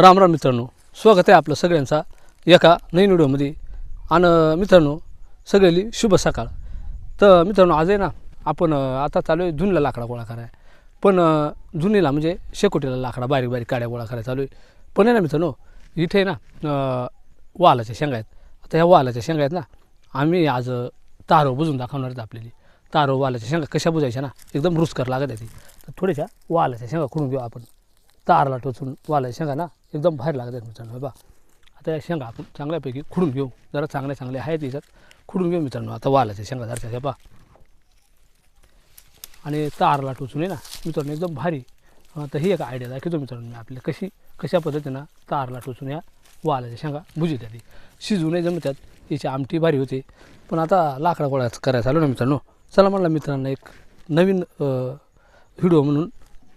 राम राम मित्रांनो स्वागत आहे आपलं सगळ्यांचा एका नवीन व्हिडिओमध्ये. आणि मित्रांनो सगळ्याली शुभ सकाळ. तर मित्रांनो आज आहे ना आपण आता चालू आहे जुनीला लाकडा गोळा कराय पण जुनीला म्हणजे शेकोटीला लाकडा बारीक बारीक काड्या गोळा करायला चालू आहे. पण आहे ना मित्रांनो इथे ना वालाच्या शेंगा आहेत. आता ह्या वालाच्या शेंगा आहेत ना आम्ही आज तारो बुजून दाखवणार आहेत आपल्याला. तारो वालाच्या शेंगा कशा बुजायच्या ना एकदम रुचकर लागत आहे ती तर थोड्याशा वालाच्या शेंगा खुडून घेऊ आपण. तारला टोचून वालाच्या शेंगा ना एकदम बाहेर लागत आहेत मित्रांनो. हे बा आता या शेंगा आपण चांगल्यापैकी खुडून घेऊ. जरा चांगल्या चांगल्या आहेत याच्यात. खुडून घेऊ मित्रांनो. आता वालाच्या शेंगा धरच्या हे बा आणि तारला टोचून आहे ना मित्रांनो एकदम भारी. आता ही एक आयडिया दाखवतो मित्रांनो मी आपल्या कशी कशा पद्धतीनं तारला टोचून या वालाच्या शेंगा भुजी ती शिजू नाही जमतात याची आमटी भारी होते. पण आता लाकडा गोळा करायला चालू ना मित्रांनो. चला म्हणलं मित्रांनो एक नवीन व्हिडिओ म्हणून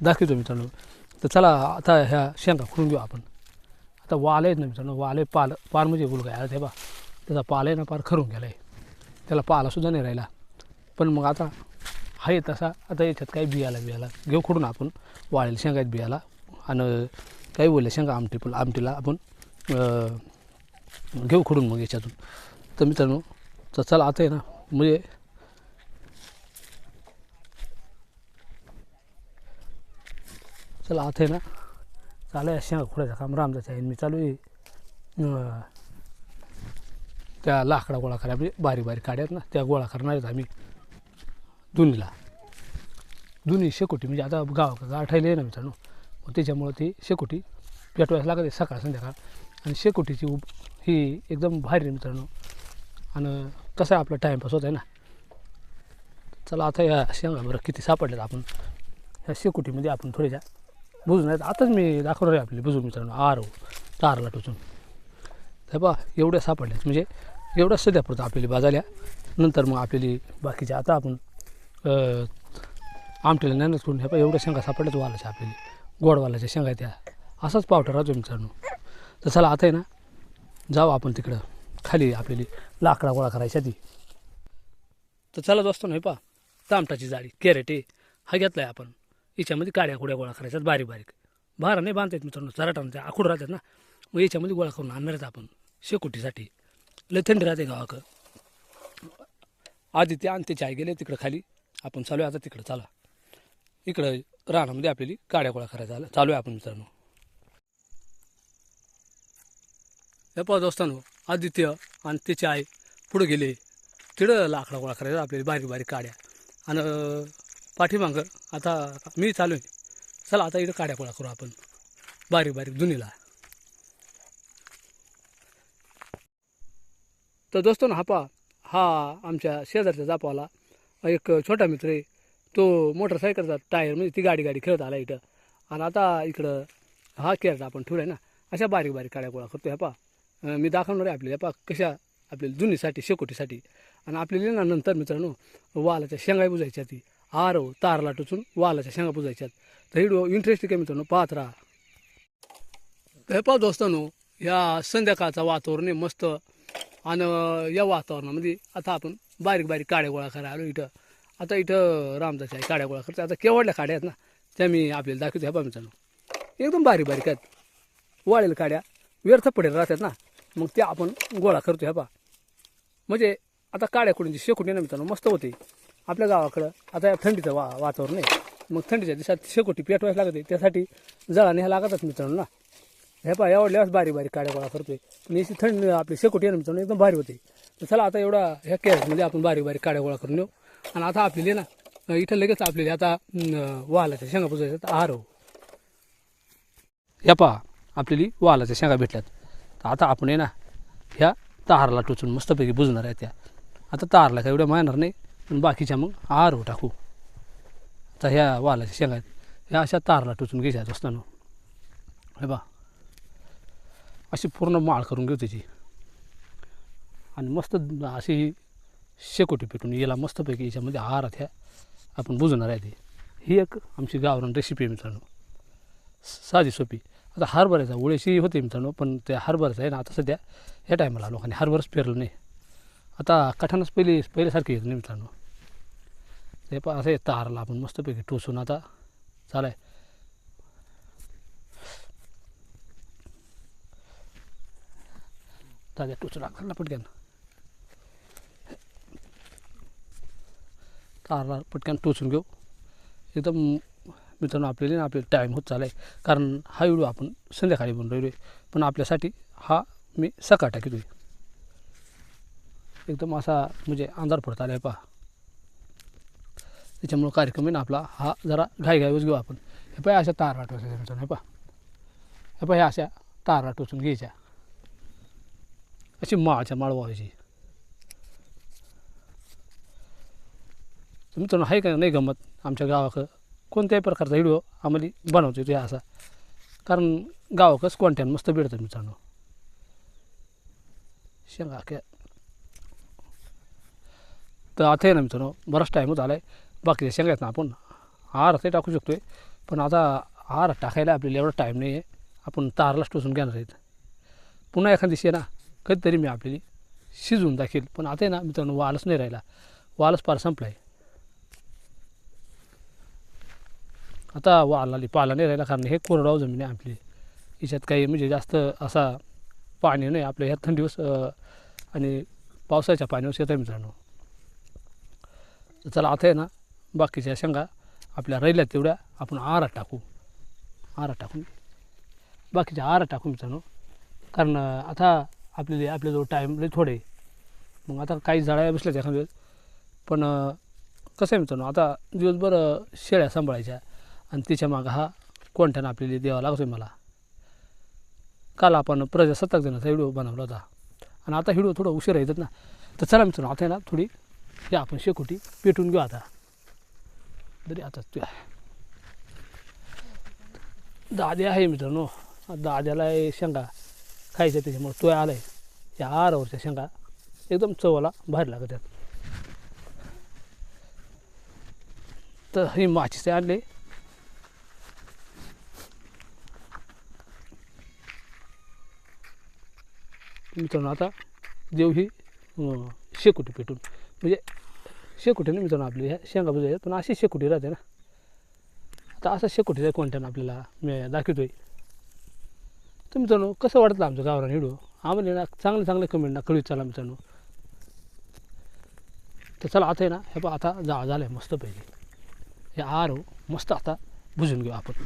दाखवतो मित्रांनो. तर चला आता ह्या शेंगा खुडून घेऊ आपण. आता वाल आहेत ना मित्रांनो वाल आहे पाल पार म्हणजे गुलगा आहे ते बा. त्याचा पाल आहे ना पार खरून गेला आहे त्याला पालासुद्धा नाही राहिला. पण मग आता आहे तसा आता याच्यात काही बियाला बियाला घेऊ खुडून आपण. वाळेल शेंगा आहेत बियाला. आणि काही बोलले शेंगा आमटी पण आमटीला आपण घेऊ खुडून मग याच्यातून. तर मित्रांनो तर चला आता आहे ना म्हणजे चला आता आहे ना चालू आहे शेंगा खोडायचं काम रामदास आहे मी चालू आहे त्या लाकडा गोळा करा म्हणजे बारीक बारीक काड्यात ना त्या गोळा करणार आहेत आम्ही दुनीला दुनी शेकोटी म्हणजे आता गाव गाठायला आहे ना मित्रांनो मग त्याच्यामुळं ती शेकोटी पेटवायला लागत आहे सकाळ संध्याकाळ. आणि शेकोटीची उब ही एकदम भारी आहे मित्रांनो. आणि कसं आहे आपला टाईमपास होत आहे ना. चला आता या शेंगा बरं किती सापडल्यात आपण. ह्या शेकोटीमध्ये आपण थोड्याशा बुजून आहेत आताच मी दाखवणार आहे आपली बुजून मित्रांनो. आर तारला टोचून. हे बा एवढ्या सापडल्यात म्हणजे एवढ्या सध्यापुरतं आपल्याला बाजाल्या. नंतर मग आपल्याला बाकीच्या आता आपण आमटेला आमटीला ज्ञानच करून हे बा एवढ्या शेंगा सापडल्यात वालाच्या आपल्याला. गोडवालाच्या शेंगा त्या. असाच पावटा राहतो मित्रांनो. तर चला आता आहे ना जाऊ आपण तिकडं. खाली आपल्याला लाकडा गोळा करायच्या ती तर चला दोस्तो नाही पा तामटाची जाळी कॅरेट आहे. हा घेतला आहे आपण. याच्यामध्ये काड्या कुड्या गोळा करायच्यात बारीक बारीक. भारा नाही बांधतात मित्रांनो चराटांचे आखूड राहतात ना. मग याच्यामध्ये गोळा करून आणणार आहेत आपण शेकोटीसाठी. लय थंडी राहते गावाकडं. आधी ते आणि त्याची आई गेले तिकडं खाली. आपण चालू आहे आता तिकडं चला. इकडं रानामध्ये आपल्याला काड्या गोळा करायचा आलं चालू आहे आपण मित्रांनो. हे पाहा दोस्तांनो आदित्य आणि त्याची आई पुढे गेले. तिकडं लाकडा गोळा करायचा आपल्याला बारीक बारीक काड्या. आणि पाठीमागं आता मी चालू आहे. चला आता इकडं काड्या गोळा करू आपण. बारीक बारीक जुनीला. तर दोस्तो ना हापा हा आमच्या शेजारच्या जापावाला एक छोटा मित्र आहे. तो मोटरसायकलचा टायर म्हणजे ती गाडी गाडी खेळत आला इथं. आणि आता इकडं हा कॅरेट आपण ठेवला आहे ना अशा बारीक बारीक काड्या गोळा करतो ह्या मी दाखवणार आहे आपल्याला पा कशा आपल्याला जुनीसाठी शेकोटीसाठी. आणि आपल्याला ना नंतर मित्रांनो वालाच्या शेंगाई बुजायच्या ती. आरव तारला टोचून वालाच्या शेंगा बुजायच्यात तर व्हिडिओ इंटरेस्टिंग आहे मित्रांनो पाहत राहा. तर हे पाहा दोस्तांनो या संध्याकाळचा वातावरण आहे मस्त. आणि या वातावरणामध्ये आता आपण बारीक बारीक काड्या गोळा करायला आलो इथं. आता इथं रामदाच्या काड्या गोळा करतो. आता केवढल्या काड्या आहेत ना त्या मी आपल्याला दाखवतो. ह्या पा मित्रांनो एकदम बारीक बारीक आहेत. वाळेल काड्या व्यर्थ पडेल राहतात ना मग त्या आपण गोळा करतो. ह्या पा म्हणजे आता काड्या कुडींची शेकुटी ना मित्रांनो मस्त होते. आपल्या गावाकडं. आता या थंडीचं वा वातावरण आहे. मग थंडीच्या दिवसात शेकोटी पेटवायला लागते त्यासाठी जळाने ह्या लागतात मित्रांनो ना. हे पहा एवढल्याच बारीक बारीक काड्या गोळा करतोय. पण याची थंड आपली शेकोटी आहे ना मित्रांनो एकदम भारी होते. तर चला आता एवढा ह्या कॅरेटमध्ये आपण बारीक बारीक काड्या गोळा करून येऊ आणि आता आपल्याला ना इथं लगेच आपल्याला आता वालाच्या शेंगा पुजायच्या आहार हो या पहा आपल्याला वालाच्या शेंगा भेटल्यात. तर आता आपण आहे ना ह्या तारला टोचून मस्तपैकी बुजणार आहे त्या. आता तारला काय एवढ्या मारणार नाही. पण बाकीच्या मग आहार हो टाकू. आता ह्या वालाच्या शेंगा ह्या अशा तारला टोचून घ्यायच्या असताना. हे बा अशी पूर्ण माळ करून घेऊ त्याची. आणि मस्त अशी शेकोटी पेटून याला मस्तपैकी याच्यामध्ये आहारात ह्या. आपण बुजणार आहे ते. ही एक आमची गावरान रेसिपी आहे मित्रांनो. साधी सोपी. आता हरभऱ्याचा उळेशी होते मित्रांनो पण त्या हरभऱ्याचा आहे ना आता सध्या ह्या टायमाला लोकांनी हरभरच पेरलं नाही. आता कठाणच पहिले पहिल्यासारखे येत नाही मित्रांनो. ते पण असं तारला आपण मस्तपैकी टोचून आता चालाय दादा टोचू लागला ना पटक्यान तारला पटक्यान टोचून घेऊ. एकदम मित्रांनो आपल्याला ना आपल्याला टाईम होत चालाय कारण हा व्हिडिओ आपण संध्याकाळी बनवून आहे. पण आपल्यासाठी हा मी सकाळ टाकी आहे एकदम असा म्हणजे अंधार पडता आला आहे पहा. त्याच्यामुळं कार्यक्रम आहे ना आपला. हा जरा घाईघाईवच घेऊ आपण. हे पाय अशा तार टोचायच्या मित्रांनो हे पहा. हे पाय ह्या अशा तार टोचून घ्यायच्या. अशी माळच्या माळ व्हायची तर मित्रांनो आहे का नाही गमत? आमच्या गावाकडं कोणत्याही प्रकारचा व्हिडिओ आम्हाला बनवतो येतो असा. कारण गावाकडंच कोणत्यानं मस्त भेटतं मित्रांनो. शेंगा काय तर आता आहे ना मित्रांनो बराच टाईम होत आला आहे बाकीच्या शेंगा आहेत ना आपण आहारातही टाकू शकतो आहे पण आता हार टाकायला आपल्याला एवढा टाईम नाही आहे आपण तारलाच टोचून घेणार आहेत. पुन्हा एखादी ना कधीतरी मी आपल्याला शिजवून दाखील पण आता आहे ना मित्रांनो वालच नाही राहिला. वालच पार संपला आहे आता वाल आली पाला नाही राहिला कारण हे कोरडाव जमीन आहे आपली. याच्यात काही म्हणजे जास्त असा पाणी नाही. आपल्या ह्या थंडीवर आणि पावसाच्या पाण्यावर शेत आहे मित्रांनो. चला आता आहे ना बाकीच्या शेंगा आपल्या राहिल्या तेवढ्या आपण आरा टाकू. आरा टाकून. बाकीच्या आरा टाकू मित्रांनो. कारण आता आपल्याला आपल्याजवळ टाईम लई थोडे. मग आता काही जाळ्या बसल्याच एखाद्या वेळेस. पण कसं आहे मित्रांनो आता दिवसभर शेळ्या सांभाळायच्या. आणि तिच्या मागं हा कोणत्यानं आपल्याला द्यावा लागतो मला. काल आपण प्रजासत्ताक दिनाचा व्हिडिओ बनवला होता. आणि आता व्हिडिओ थोडं उशीर येतात ना. तर चला मित्रांनो आता आहे ना थोडी हे आपण शेकोटी पेटून घेऊ आता. तरी आता तू. दाद्या आहे मित्रांनो. दाद्याला आहे शेंगा खायच्या त्याच्यामुळे तो आलाय. या आरावरच्या शेंगा एकदम चवाला बाहेर लागत आहेत तर हे माचीचे आणले. मित्रांनो आता देव ही शेकोटी पेटून. म्हणजे शेकुटी नाही मित्रांनो आपली ह्या शेंगा बुजायच्या पण अशी शेकोटी राहते ना. आता असं शेकोटीचं कोणत्यानं आपल्याला मी दाखवतोय. तर मित्रांनो कसं वाटतं आमचं गावरान व्हिडिओ? आम्हाला ना चांगले चांगले कमेंट ना कळवीत चला मित्रांनो. तर चला आता आहे ना हे पहा आता जा झालं आहे मस्त पहिले हे आर हो मस्त आता बुजून घेऊ आपण.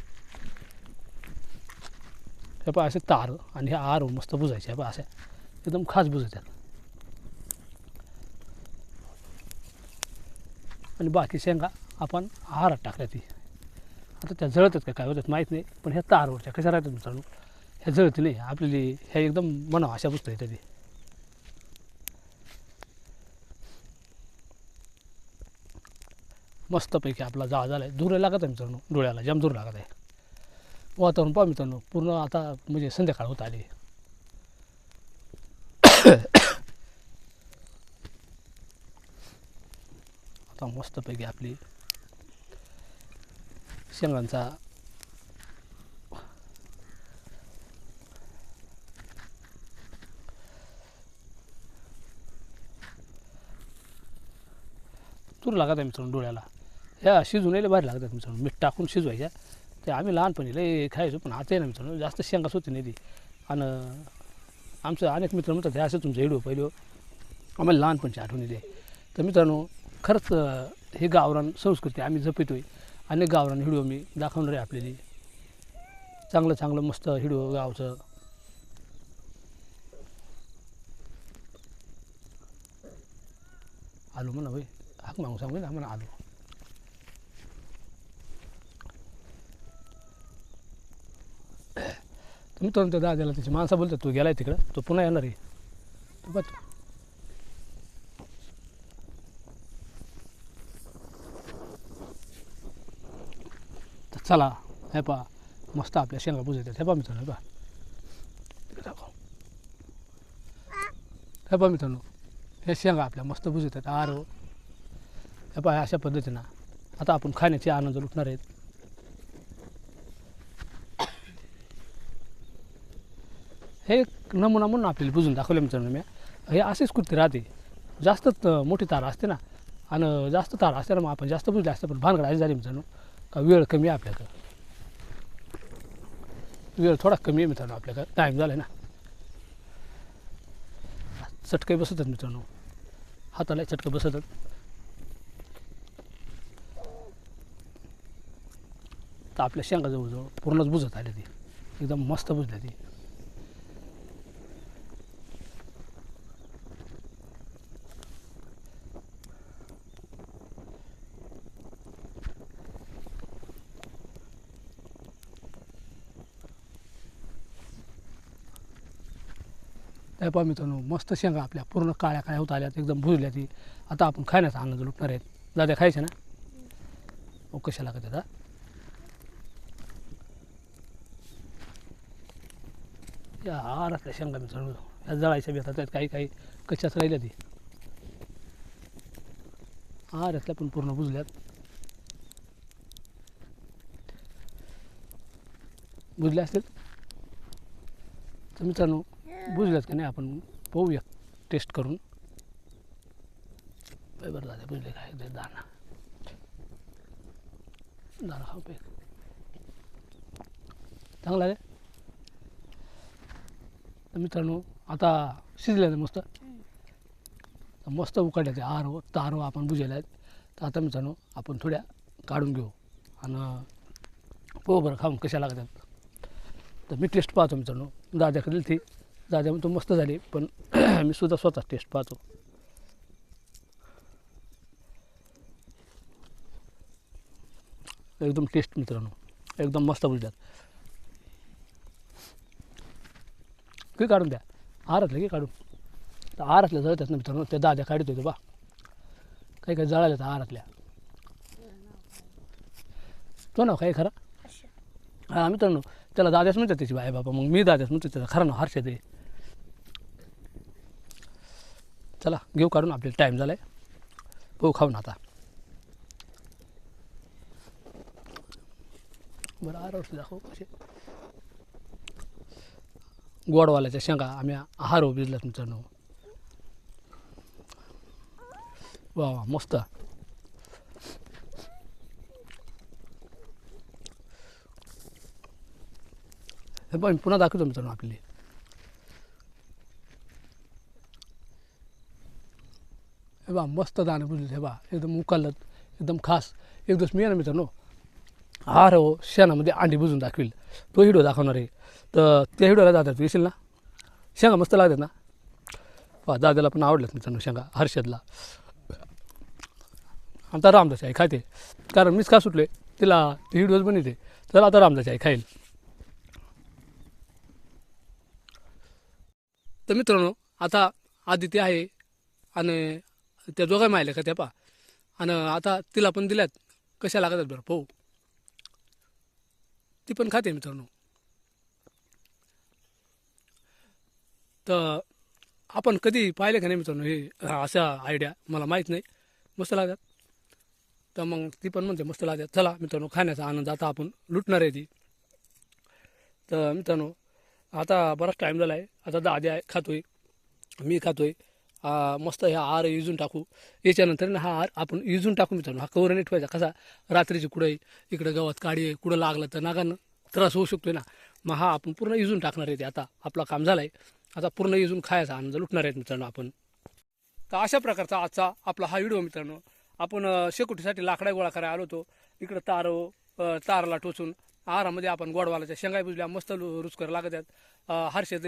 हे पहा असे तार आणि हे आर हो मस्त बुजायचे हे पहा असे. एकदम खास बुजतात आणि बाकी शेंगा आपण आहारात टाकल्या ती. आता त्या जळतात का काय होतात माहीत नाही पण ह्या तारवरच्या कशा राहतात मित्रांनो? ह्या जळत नाही आपल्याला ह्या एकदम बनाव अशा पुस्तक येतात ते. मस्तपैकी आपला जाळ झाला आहे दूर लागत आहे मित्रांनो डोळ्याला जाम दूर लागत आहे. वातावरण पहा मित्रांनो पूर्ण आता म्हणजे संध्याकाळ होत आली. आता मस्तपैकी आपली शेंगांचा तूर लागत आहे मित्रांनो डोळ्याला. ह्या शिजून यायला भारी लागतात मित्रांनो. मीठ टाकून शिजवायच्या. ते आम्ही लहानपणी लय खायचो पण आता आहे ना मित्रांनो जास्त शेंगाच होती नाही ती आणि आमचं अनेक मित्र म्हणतात हे असं तुमचं व्हिडिओ पहिलं. आम्हाला लहानपणची आठवण येते. तर मित्रांनो खरंच हे गावरान संस्कृती आम्ही जपितोय. अनेक गावरान व्हिडिओ मी दाखवणार आहे आपल्याला. चांगलं चांगलं मस्त व्हिडिओ गावचं. आलो म्हणा होय. हाक मागू सांगू ना म्हणा आलो. तर मित्रांनो त्या दादाला त्याची माणसं बोलतात तू गेलाय तिकडं? तो पुन्हा येणार आहे. तो बघ चला हे पा मस्त आपल्या शेंगा आहेत हे पा मित्रांनो हे पा दाखव. हे पा मित्रांनो हे शेंगा आपल्या मस्त बुजवतात. आर. हे पा अशा पद्धतीनं. आता आपण खाण्याचे आनंद लुटणार आहेत. हे नमुना म्हणून आपल्याला बुजून दाखवलं मित्रांनो मी. हे असेच कुर्ती राहते. जास्त मोठी तारा असते ना. आणि जास्त तार असते ना मग आपण जास्त बुजले असते पण भानगड अशी झाली मित्रांनो. का वेळ कमी आहे आपल्याकडं? वेळ थोडा कमी आहे मित्रांनो आपल्याकडं. टाईम झाला आहे ना. चटके बसतात मित्रांनो. हाताला चटके बसतात तर आपल्या शेंगा जवळजवळ पूर्णच बुजत आले ती. एकदम मस्त बुजल्या ती. त्या पहा मित्रांनो मस्त शेंगा आपल्या पूर्ण काळ्या काळ्या होत आल्यात एकदम भुजल्या ती. आता आपण खाण्याचा आनंद लुटणार आहेत. दादा खायचे ना. ओ कशा लागत दादा या हारातल्या शेंगा मित्रांनो या जळायच्या बेतात आहेत काही काही कशाच राहिल्या ती. हारातल्या पण पूर्ण भुजल्यात. बुजल्या असतील? तर मित्रांनो बुजल्यात का नाही आपण पाहूया. टेस्ट करून. बरं झालं बुजले काय ते दाना दाना खाऊ पे चांगला आहे तर मित्रांनो आता शिजले मस्त? तर मस्त उकडले ते आरो तारो आपण बुजेला आहेत. तर आता मित्रांनो आपण थोड्या काढून घेऊ. आणि पोह बरं खाऊन कशा लागतात. तर मी टेस्ट पाहतो मित्रांनो. दादाकडील ती दाद्या म्हणतो मस्त झाली पण मी सुद्धा स्वतः टेस्ट पाहतो. एकदम टेस्ट मित्रांनो. एकदम मस्त बोलतात की काढून द्या. आरातलं की काढून. तर आरातल्या जळतात ना मित्रांनो. त्या दाद्या काढत होते बा. काही काही जळाल्या तर आरातल्या तो नाव काय खरं? हा मित्रांनो त्याला दाद्याच म्हणतात त्याची बाय बाबा. मग मी दाद्याच म्हणतो त्याचा. खरं ना हर्षद आहे चला घेऊ काढून आपल्याला टाईम झाला आहे हो खाऊन आता. बरं आरावरती दाखव कसे. गोडवाल्याच्या शेंगा आम्ही आहार भिजला तुमचा नऊ वा वा मस्त. हे पण पुन्हा दाखवतो मित्रांनो आपली बा मस्त दाणे बुजले हे बा एकदम उकालत एकदम खास. एक दिवस मी आहे ना मित्रांनो हार हो शेणामध्ये अंडी बुजून दाखवील. तो हिडो दाखवणार आहे. तर त्या हिडोला जातात येशील ना? शेंगा मस्त लागतात ना? वा दादाला पण आवडल्यात मित्रांनो शेंगा हर्षदला. आता रामदास आई खाते. कारण मीच का सुटले तिला ती हिडोज बनवते. तर आता रामदास आई खाईल. तर मित्रांनो आता आदित्य आहे आणि त्या दोघा मायल्या का त्या पा आणि आता तिला पण दिल्यात. कशा लागतात बरं पाहू. ती पण खाते मित्रांनो. तर आपण कधी पाहिले का नाही मित्रांनो हे अशा आयडिया मला माहीत नाही. मस्त लागतात. तर मग ती पण म्हणते मस्त लागतात. चला मित्रांनो खाण्याचा आनंद आता आपण लुटणार आहे ती. तर मित्रांनो आता बराच टाईम झाला आहे आता दादी आहे खातोय. मी खातोय. मस्त ह्या हार इजून टाकू. याच्यानंतर ना हा हार आपण इजून टाकू मित्रांनो. हा कवर नाही ठेवायचा. कसा? रात्रीची कुठं इकडं गवत काडी आहे कुडं लागलं तर नागानं त्रास होऊ शकतोय ना. मग हा आपण पूर्ण इजून टाकणार आहे ते. आता आपला काम झालं आहे आता पूर्ण इजून खायचा आनंद लुटणार आहेत मित्रांनो आपण. तर अशा प्रकारचा आजचा आपला हा व्हिडिओ मित्रांनो. आपण शेकोटीसाठी लाकडा गोळा करायला आलो होतो. इकडं तार तारला टोचून आहारामध्ये आपण गोडवालाच्या शेंगाई बुजल्या मस्त रुचकर लागत आहेत. हर्षद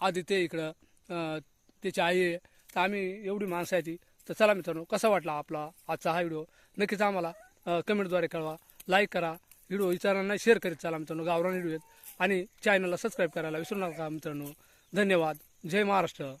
आदित्य इकडं त्याची आई आहे. तर आम्ही एवढी माणसं आहे ती. तर चला मित्रांनो कसा वाटला आपला आजचा हा व्हिडिओ? नक्कीच आम्हाला कमेंटद्वारे कळवा. लाईक करा. व्हिडिओ इतरांना शेअर करीत चला मित्रांनो. गावरान व्हिडिओ आहेत. आणि चॅनलला सबस्क्राईब करायला विसरू नका मित्रांनो. धन्यवाद. जय महाराष्ट्र.